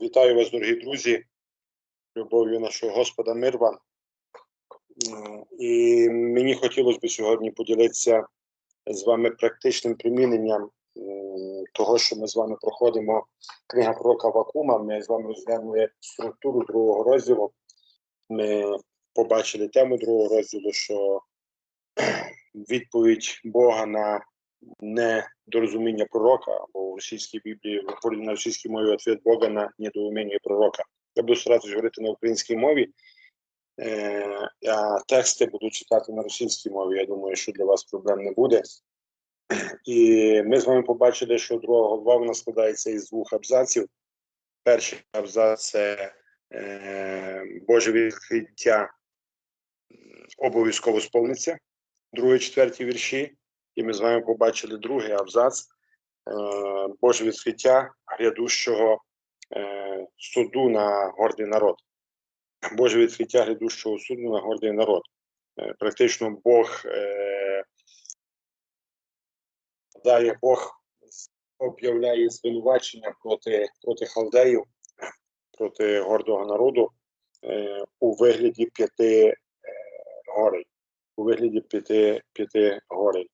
Вітаю вас, дорогі друзі, любов'ю нашого Господа мир вам. І мені хотілося б сьогодні поділитися з вами практичним приміненням того, що ми з вами проходимо. Книга пророка Вакума. Ми з вами розглянули структуру другого розділу. Ми побачили тему другого розділу, що відповідь Бога на недорозуміння пророка, або в російській Біблії, на російській мові відповідь Бога на недоуміння пророка. Я буду старатися говорити на українській мові, е, а тексти буду читати на російській мові. Я думаю, що для вас проблем не буде. І ми з вами побачили, що друга голова вона складається із двох абзаців. Перший абзац це е, Боже відкриття обов'язково сповниться. Другий, четвертій вірші. І ми з вами побачили другий абзац е, Боже відкриття грядущого суду на гордий народ. Боже відкриття грядущого суду на гордий народ. Практично Бог е, дає Бог об'являє звинувачення проти, проти халдеїв, проти гордого народу е, у вигляді п'яти е, горей. У вигляді п'яти п'яти горей.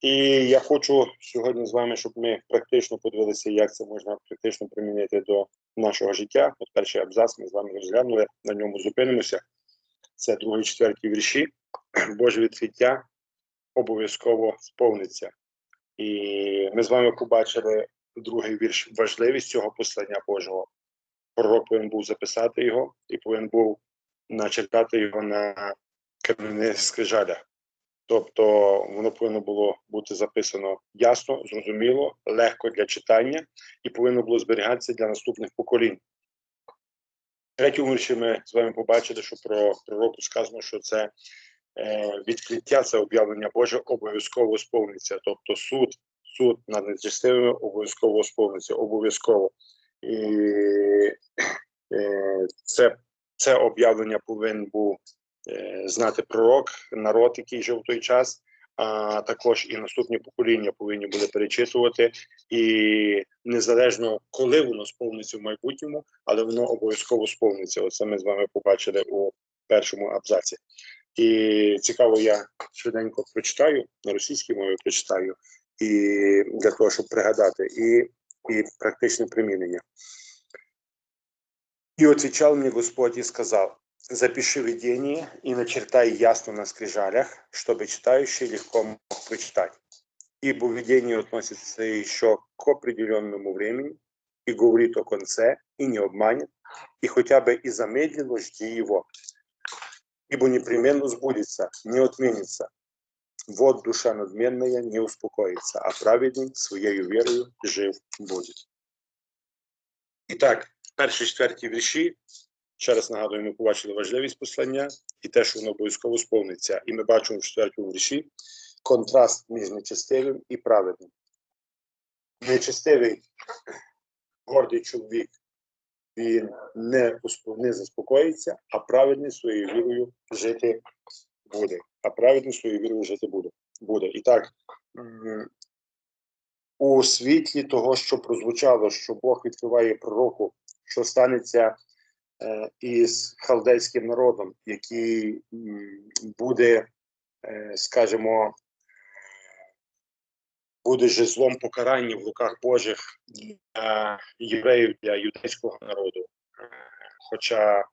І я хочу сьогодні з вами, щоб ми практично подивилися, як це можна практично примінити до нашого життя. От перший абзац ми з вами розглянули, на ньому зупинимося. Це другий, четвертій вірші. Боже відкриття обов'язково сповниться. І ми з вами побачили другий вірш, важливість цього послання Божого. Пророк повинен був записати його і повинен був начертати його на кам'яних скрижалях. Тобто воно повинно було бути записано ясно, зрозуміло, легко для читання і повинно було зберігатися для наступних поколінь. Третьому вірші ми з вами побачили, що про пророку сказано, що це е, відкриття, це об'явлення Боже обов'язково сповниться. Тобто суд, суд над нечестивими обов'язково сповниться, обов'язково. І е, це, це об'явлення повинен був знати пророк, народ, який жив в той час, а також і наступні покоління повинні були перечитувати. І незалежно коли воно сповниться в майбутньому, але воно обов'язково сповниться. Оце ми з вами побачили у першому абзаці. І цікаво, я швиденько прочитаю на російській мові прочитаю, і для того, щоб пригадати, і, і практичне примінення. И отвечал мне Господь и сказал, запиши видение и начертай ясно на скрижалях, чтобы читающий легко мог прочитать. Ибо видение относится еще к определенному времени и говорит о конце, и не обманет, и хотя бы и замедленно жди его. Ибо непременно сбудется, не отменится. Вот душа надменная не успокоится, а праведный своєю верою жив будет. І так, перші четверті вірші. Ще раз нагадую, ми побачили важливість послання і те, що воно обов'язково сповниться. І ми бачимо в четвертому вірші контраст між нечестивим і праведним. Нечестивий гордий чоловік, він не, не заспокоїться, а праведний своєю вірою жити буде. А праведний своєю вірою жити буде. буде. І так, у світлі того, що прозвучало, що Бог відкриває пророку, що станеться із халдейським народом, який буде, е, скажімо, буде жезлом покарання в руках Божих для євреїв, для юдейського народу. Е, Хоча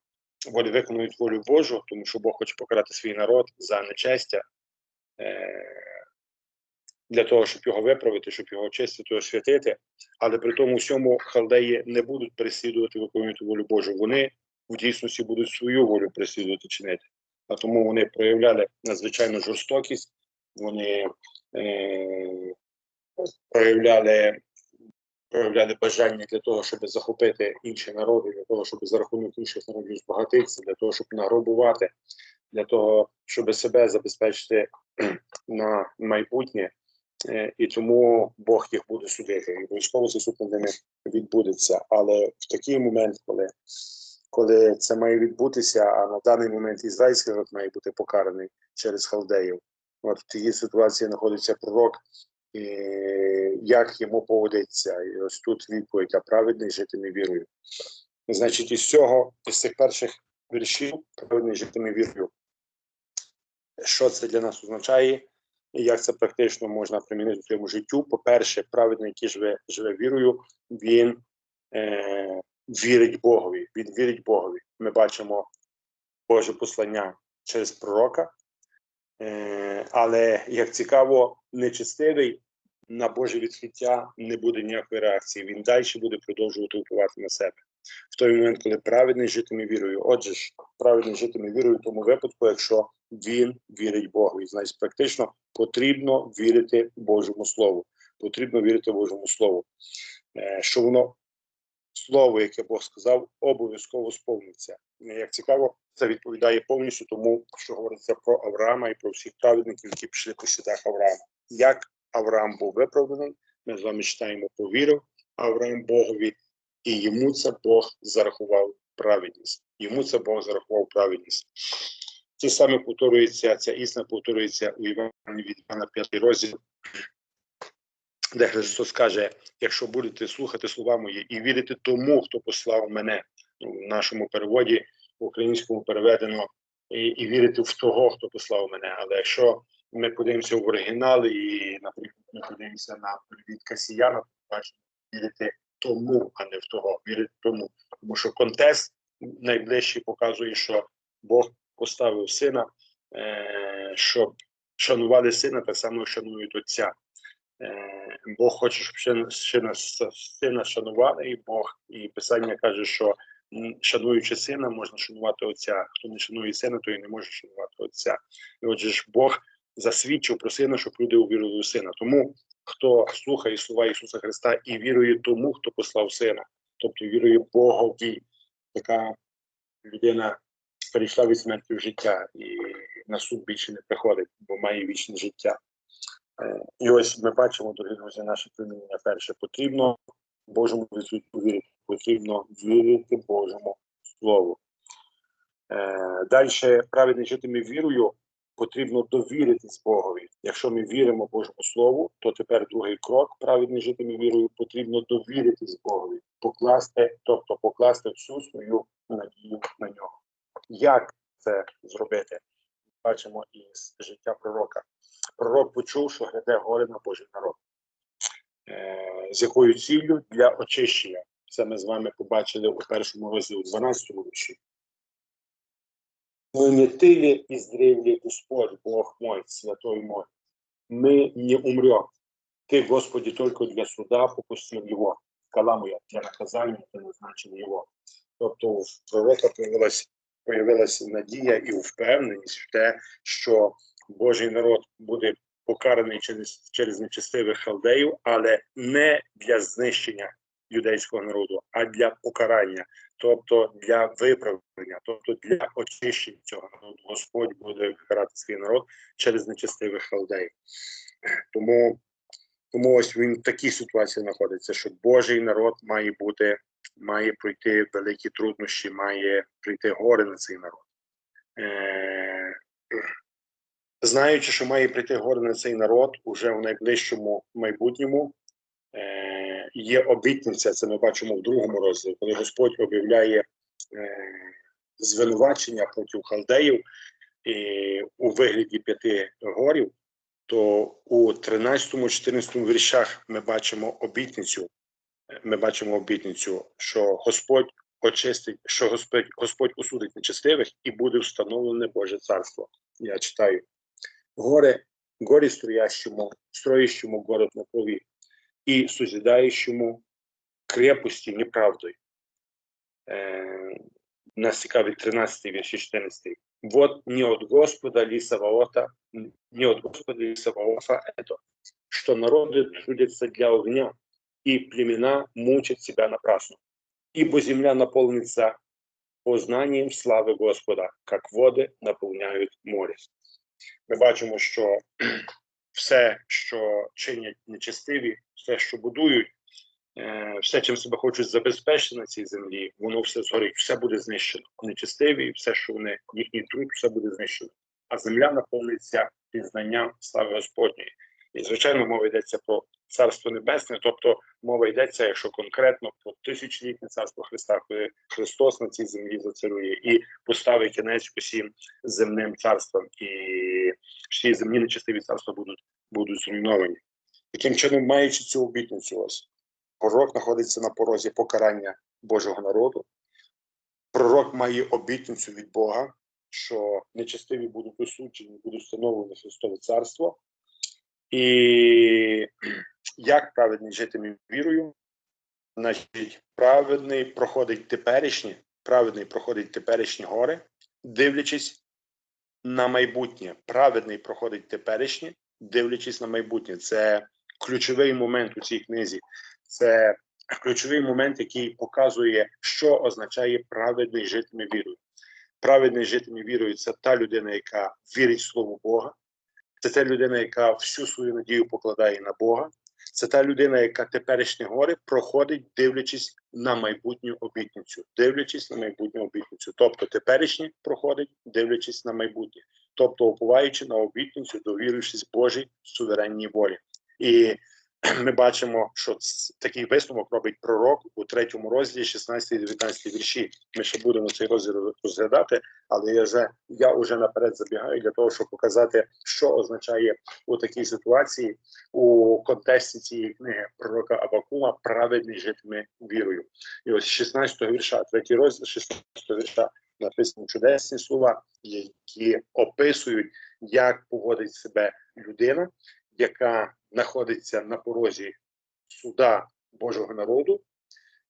вони виконують волю Божу, тому що Бог хоче покарати свій народ за нечестя. е, Для того, щоб його виправити, щоб його очистити, освятити, але при тому всьому халдеї не будуть переслідувати виконувати волю Божу. Вони в дійсності будуть свою волю переслідувати чинити. А тому вони проявляли надзвичайну жорстокість, вони е, проявляли, проявляли бажання для того, щоб захопити інші народи, для того, щоб за рахунок інших народів збагатитися, для того, щоб награбувати, для того, щоб себе забезпечити на майбутнє. Е, І тому Бог їх буде судити. І обов'язково цей суд ними відбудеться. Але в такий момент, коли, коли це має відбутися, а на даний момент ізраїльський народ має бути покараний через халдеїв. От в такій ситуації знаходиться пророк, е, як йому поводиться. І ось тут відповідь, а праведний житиме вірою. Значить, із цього, із цих перших віршів, праведний житиме вірою. Що це для нас означає? І як це практично можна примінити в своєму життю? По-перше, праведний, який живе, живе вірою, він е, вірить Богові. Він вірить Богові. Ми бачимо Боже послання через пророка. Е, але як цікаво, нечестивий на Боже відкриття не буде ніякої реакції. Він далі буде продовжувати впливати на себе. В той момент, коли праведний житиме вірою. Отже ж, праведний житиме вірою в тому випадку, якщо він вірить Богу. І значить, практично потрібно вірити Божому Слову. Потрібно вірити Божому Слову. Е, що воно слово, яке Бог сказав, обов'язково сповниться. Як цікаво, це відповідає повністю тому, що говориться про Авраама і про всіх праведників, які пішли по слідах Авраама. Як Авраам був виправданий, ми з вами читаємо, повірив Авраам Богові, і йому це Бог зарахував праведність. Йому це Бог зарахував праведність. Це саме повторюється, ця істина повторюється у Івані від Івана 5 розділ, де Христос каже: якщо будете слухати слова мої і вірити тому, хто послав мене, в нашому переводі, в українському переведено, і, і вірити в того, хто послав мене. Але якщо ми подивимося в оригінал і, наприклад, ми подивимося на перевід Касіяна, то бачимо вірити тому, а не в того, вірити тому. Тому що контекст найближчий показує, що Бог поставив сина, е, щоб шанували сина, так само шанують отця. Е, Бог хоче, щоб ще, ще нас шанували, і Бог, і Писання каже, що шануючи сина, можна шанувати отця. Хто не шанує сина, то і не може шанувати отця. І отже ж Бог засвідчив про сина, щоб люди увірили у сина. Тому хто слухає слова Ісуса Христа і вірує тому, хто послав сина, тобто вірує Богові, така людина перейшла від смерті в життя і на суд більше не приходить, бо має вічне життя. Е, І ось ми бачимо, дорогі друзі, наше примінення перше потрібно Божому відсутку вірити, потрібно вірити Божому Слову. Е, Далі праведний житиме вірою, потрібно довіритись Богові. Якщо ми віримо Божому Слову, то тепер другий крок праведний житиме вірою, потрібно довіритись Богові, покласти, тобто покласти всю свою надію на нього. Як це зробити? Бачимо із життя пророка Пророк почув, що гряде горе на Божий народ. Е, з якою ціллю для очищення. Це ми з вами побачили у першому розділі 12 вірші. «Но не ты ли издревле Господь, Бог мой, святой мой? Мы не умрем. Ты, Господи, только для суда попустил его. Скала моя для наказання ти назначив його. Тобто у пророка появилась, появилася надія і впевненість в те, що Божий народ буде покараний через, через нечестивих халдеїв, але не для знищення юдейського народу, а для покарання, тобто для виправлення, тобто для очищення цього народу. Господь буде карати свій народ через нечестивих халдеїв. Тому, тому ось він в такій ситуації знаходиться, що Божий народ має бути, має пройти великі труднощі, має прийти горе на цей народ. Е, знаючи, що має прийти горе на цей народ уже в найближчому майбутньому, е, є обітниця, це ми бачимо в другому розділі, коли Господь об'являє е, звинувачення проти халдеїв і, у вигляді п'яти горів, то у 13-14 віршах ми бачимо обітницю. Е, Ми бачимо обітницю, що Господь очистить, що Господь, Господь осудить нечестивих і буде встановлене Боже царство. Я читаю горе, горе строящему, строящему город на крови и созидающему крепости неправдой. Е, нас цікавить 13 вірш і 14. Вот не от Господа ли Саваота, не от Господа ли Саваофа это, что народы трудятся для огня, и племена мучат себя напрасно. Ибо земля наполнится познанием слави Господа, как води наповняють море. Ми бачимо, що все, що чинять нечестиві, все, що будують, е, все, чим себе хочуть забезпечити на цій землі, воно все згорить, все буде знищено. Нечестиві, все, що вони, їхній труд, все буде знищено. А земля наповниться пізнанням слави Господньої. І, звичайно, мова йдеться про царство небесне, тобто мова йдеться, якщо конкретно про тисячолітнє царство Христа, коли Христос на цій землі зацарує і поставить кінець усім земним царствам, і всі земні нечестиві царства будуть, будуть зруйновані. Таким чином, маючи цю обітницю, ось пророк знаходиться на порозі покарання Божого народу. Пророк має обітницю від Бога, що нечестиві будуть осуджені, будуть встановлені Христове царство. І як праведний житиме вірою, значить, праведний проходить теперішні, праведний проходить теперішні гори, дивлячись на майбутнє. Праведний проходить теперішнє, дивлячись на майбутнє. Це ключовий момент у цій книзі. Це ключовий момент, який показує, що означає праведний житиме вірою. Праведний житиме вірою це та людина, яка вірить в слово Бога. Це та людина, яка всю свою надію покладає на Бога. Це та людина, яка теперішні гори проходить, дивлячись на майбутню обітницю, дивлячись на майбутню обітницю. Тобто теперішнє проходить, дивлячись на майбутнє, тобто опуваючи на обітницю, довірившись Божій суверенній волі. І ми бачимо, що такий висновок робить пророк у третьому розділі, 16 і 19 вірші. Ми ще будемо цей розділ розглядати, але я вже я вже наперед забігаю для того, щоб показати, що означає у такій ситуації у контексті цієї книги пророка Абакума праведний житиме вірою. І ось 16 вірша, третій розділ 16 вірша написані чудесні слова, які описують, як поводить себе людина, яка знаходиться на порозі суда Божого народу,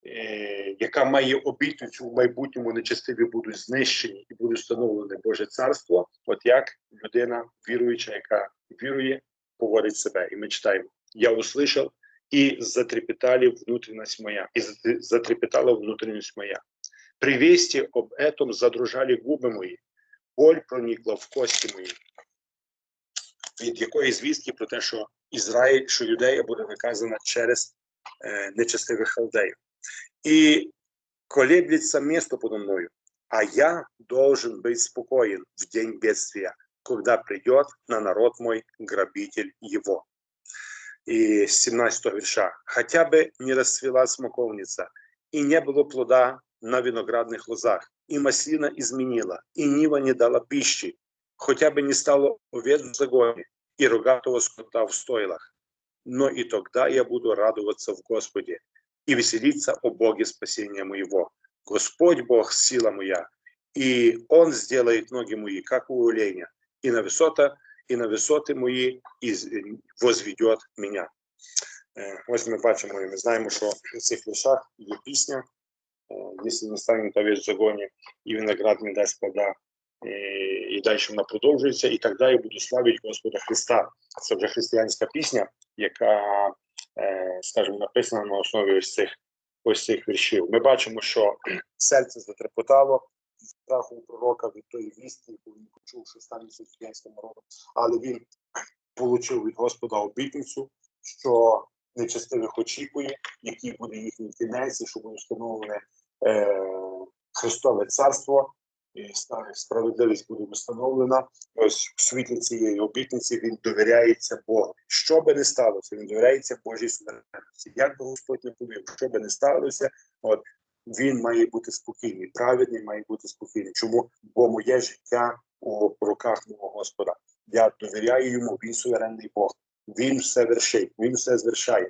е, яка має обітницю в майбутньому нечестиві будуть знищені і буде встановлене Боже царство. От як людина віруюча, яка вірує, поводить себе. І ми читаємо: Я услышав, і затрепетали внутренность моя, і затрепетала внутренность моя. При вести об этом задрожали губи мої, боль проникла в кості мої Від якої звістки про те, що Ізраїль, що юдея буде наказана через е, нечестивих халдеїв. І колеблется место подо мною, а я должен быть спокоен в день бедствия, когда придет на народ мой грабитель его. И с 17 верша. Хотя бы не расцвела смоковница, и не было плода на виноградных лозах, и маслина изменила, и нива не дала пищи, хотя бы не стало овец в загоне, и рогатого скота в стойлах. Но и тогда я буду радоваться в Господе и веселиться о Боге спасения моего. Господь Бог – сила моя, и Он сделает ноги мои, как у оленя, и на высота, и на висоти мої, і возведет меня. Е, Ось ми бачимо, і ми знаємо, що в цих віршах є пісня, якщо не станемо та в загоні, і виноград не дасть плода, і, і далі вона продовжується, і так далі буду славити Господа Христа. Це вже християнська пісня, яка, е, скажімо, написана на основі ось цих ось цих віршів. Ми бачимо, що серце затрепотало від страху пророка від тої вістки, яку він почув, що станеться з християнським народом, але він отримав від Господа обітницю, що нечестивих очікує, який буде їхній кінець, що буде встановлене е, Христове царство, справедливість буде встановлена. Ось в світлі цієї обітниці він довіряється Богу. Що би не сталося, він довіряється Божій суверенності. Як би Господь не повів, що би не сталося, от він має бути спокійний, праведний має бути спокійний. Чому? Бо моє життя у руках мого Господа. Я довіряю йому, він суверенний Бог. Він все вершить, він все звершає.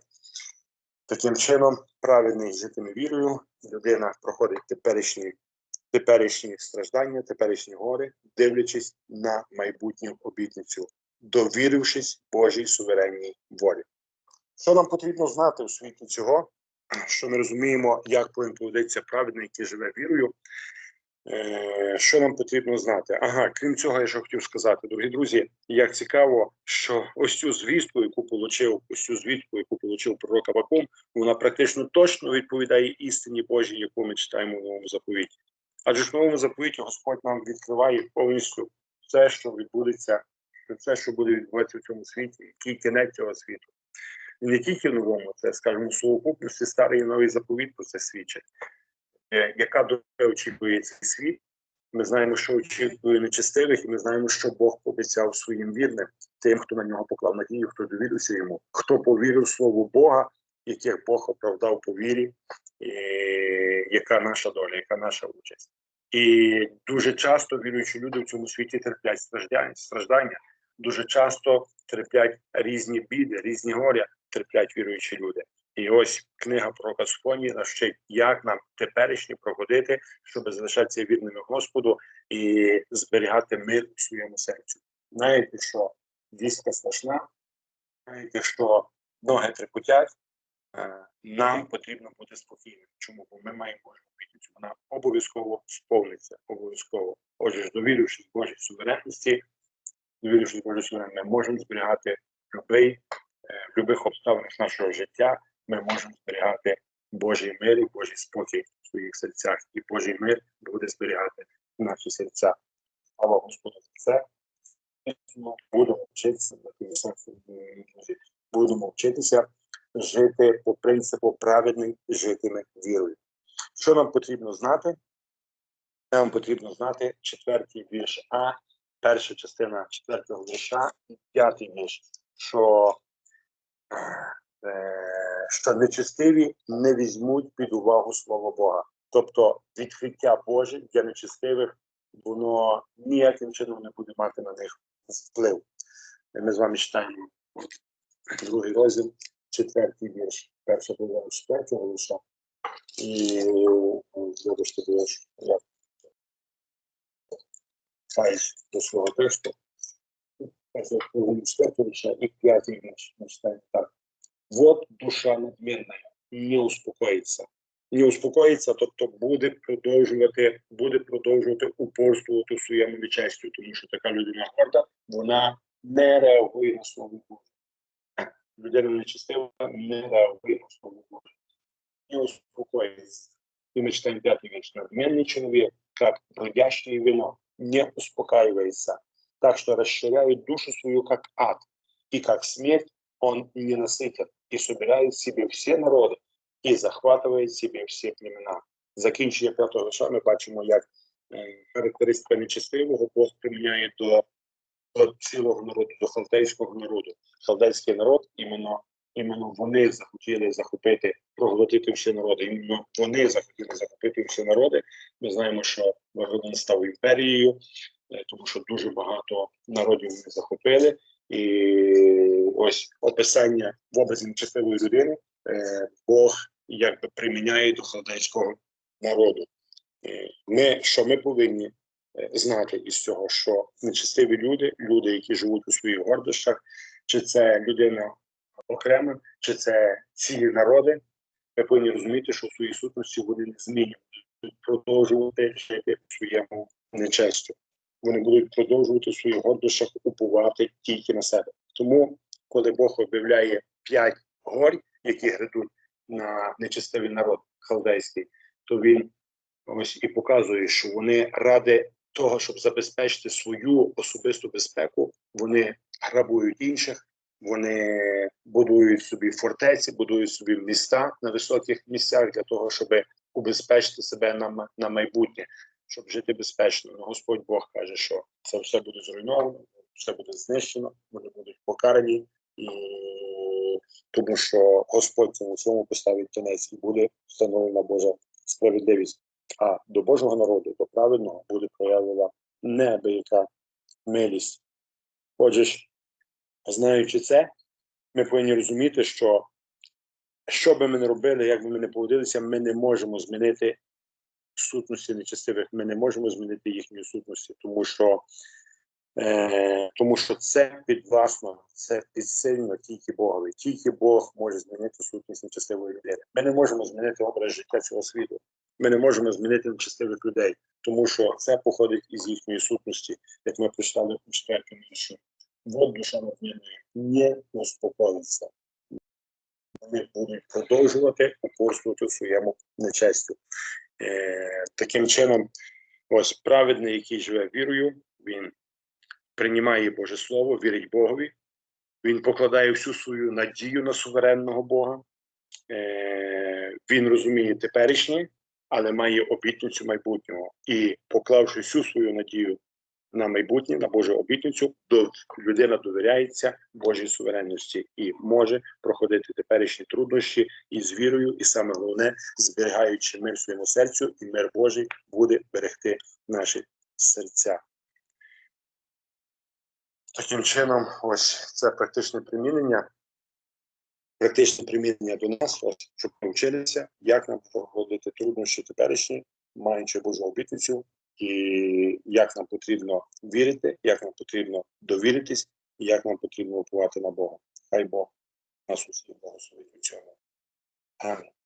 Таким чином, праведний житиме вірою, людина проходить теперішні, теперішні страждання, теперішні гори, дивлячись на майбутню обітницю, довірившись Божій суверенній волі. Що нам потрібно знати у світі цього, що ми розуміємо, як повинен поводитися праведний, який живе вірою. Е, що нам потрібно знати? Ага, крім цього, я ще хотів сказати, дорогі друзі, як цікаво, що ось цю звістку, яку получив, ось цю звістку, яку получив пророк Авакум, вона практично точно відповідає істині Божій, яку ми читаємо в новому заповіті. Адже ж новому заповіті Господь нам відкриває повністю все, що відбудеться, все, що буде відбуватися в цьому світі, який кінець цього світу. І не тільки в новому, це скажімо, в совокупності старий і новий заповіт про це свідчить. Е, Яка доля очікує цей світ? Ми знаємо, що очікує нечестивих, і ми знаємо, що Бог пообіцяв своїм вірним. тим, хто на нього поклав надію, хто довірився йому, хто повірив слово Бога, яких Бог оправдав по вірі, і яка наша доля, яка наша участь. І дуже часто віруючі люди в цьому світі терплять страждання, страждання. Дуже часто терплять різні біди, різні горя, терплять віруючі люди. І ось книга про Касфоні нас вчить, як нам теперішні проходити, щоб залишатися вірними Господу і зберігати мир у своєму серці. Знаєте, що війська страшна, знаєте, що ноги трепотять, нам потрібно бути спокійним. Чому? Бо ми маємо Божу обітницю. Вона обов'язково сповниться, обов'язково. Отже, довірившись Божій суверенності, довірившись Божій суверенності, ми можемо зберігати любий, е, в будь-яких обставинах нашого життя, ми можемо зберігати Божий мир і Божий спокій в своїх серцях. І Божий мир буде зберігати наші серця. Слава Господу за це. Будемо вчитися, будемо вчитися жити по принципу праведний житиме вірою. Що нам потрібно знати? Нам потрібно знати четвертий вірш А, перша частина четвертого вірша і п'ятий вірш, що, е, що нечестиві не візьмуть під увагу Слово Бога. Тобто відкриття Боже для нечестивих, воно ніяким чином не буде мати на них вплив. Ми з вами читаємо другий розділ, четвертий вірш, перша половина четвертого вірша. І вибачте, бо я каюсь до свого тексту. Половина четвертого і п'ятий вірш. Читаємо так. Вот душа надмірна, не успокоїться. Не успокоїться, тобто буде продовжувати, буде продовжувати упорствувати в своєму нечестю, тому що така людина горда, вона не реагує на слово Боже. Людина нечестива не реагує на слово Боже. Не успокоїться. І ми читаємо п'ятий вірш. Надменный человек, как бродящее вино, не успокаивается, так что расширяет душу свою, как ад, и как смерть он не насытит, и собирает себе все народи, і захватує себе всі племена. Закінчення п'ятого вірша ми бачимо, як е, характеристика нечестивого Бог приміняє до, до цілого народу, до халдейського народу. Халдейський народ іменно, іменно вони захотіли захопити, проглотити всі народи. Іменно вони захотіли захопити всі народи. Ми знаємо, що Вавилон став імперією, е, тому що дуже багато народів вони захопили. І ось описання в образі нечестивої людини е, Бог якби приміняє до халдейського народу. Е, Ми, що ми повинні знати із цього, що нечестиві люди, люди, які живуть у своїх гордощах, чи це людина окрема, чи це цілі народи, ми повинні розуміти, що в своїй сутності вони не змінюють, продовжувати жити у своєму нечестю. Вони будуть продовжувати в своїх гордощах уповати тільки на себе. Тому, коли Бог об'являє п'ять горь, які грядуть на нечестивий народ халдейський, то він ось і показує, що вони ради того, щоб забезпечити свою особисту безпеку, вони грабують інших, вони будують собі фортеці, будують собі міста на високих місцях для того, щоб убезпечити себе на, на майбутнє, щоб жити безпечно. Ну, Господь Бог каже, що це все буде зруйновано, все буде знищено, вони будуть покарані і тому що Господь цьому всьому поставить кінець і буде встановлена Божа справедливість. А до Божого народу, до праведного, буде проявлена неабияка милість. Отже ж, знаючи це, ми повинні розуміти, що що би ми не робили, як би ми не поводилися, ми не можемо змінити сутності нечестивих, ми не можемо змінити їхньої сутності, тому що Е, тому що це підвласно, це підсильно тільки Богові. Тільки Бог може змінити сутність нечестивої людини. Ми не можемо змінити образ життя цього світу. Ми не можемо змінити нечестивих людей, тому що це походить із їхньої сутності, як ми прочитали у четвертому вірші. Вот душа надмірної не успокоїться. Вони будуть продовжувати упорствувати в своєму нечестю. Е, таким чином, ось праведний, який живе вірою, він приймає Боже Слово, вірить Богові, він покладає всю свою надію на суверенного Бога, е, він розуміє теперішнє, але має обітницю майбутнього. І, поклавши всю свою надію на майбутнє, на Божу обітницю, до людина довіряється Божій суверенності і може проходити теперішні труднощі із вірою, і саме головне, зберігаючи мир своєму серцю, і мир Божий буде берегти наші серця. Таким чином, ось це практичне примінення. Практичне примінення до нас, щоб ми вчилися, як нам проходити труднощі теперішні, маючи Божу обітницю, і як нам потрібно вірити, як нам потрібно довіритись, і як нам потрібно впливати на Бога. Хай Бог нас усіх благословить у цьому. Амінь.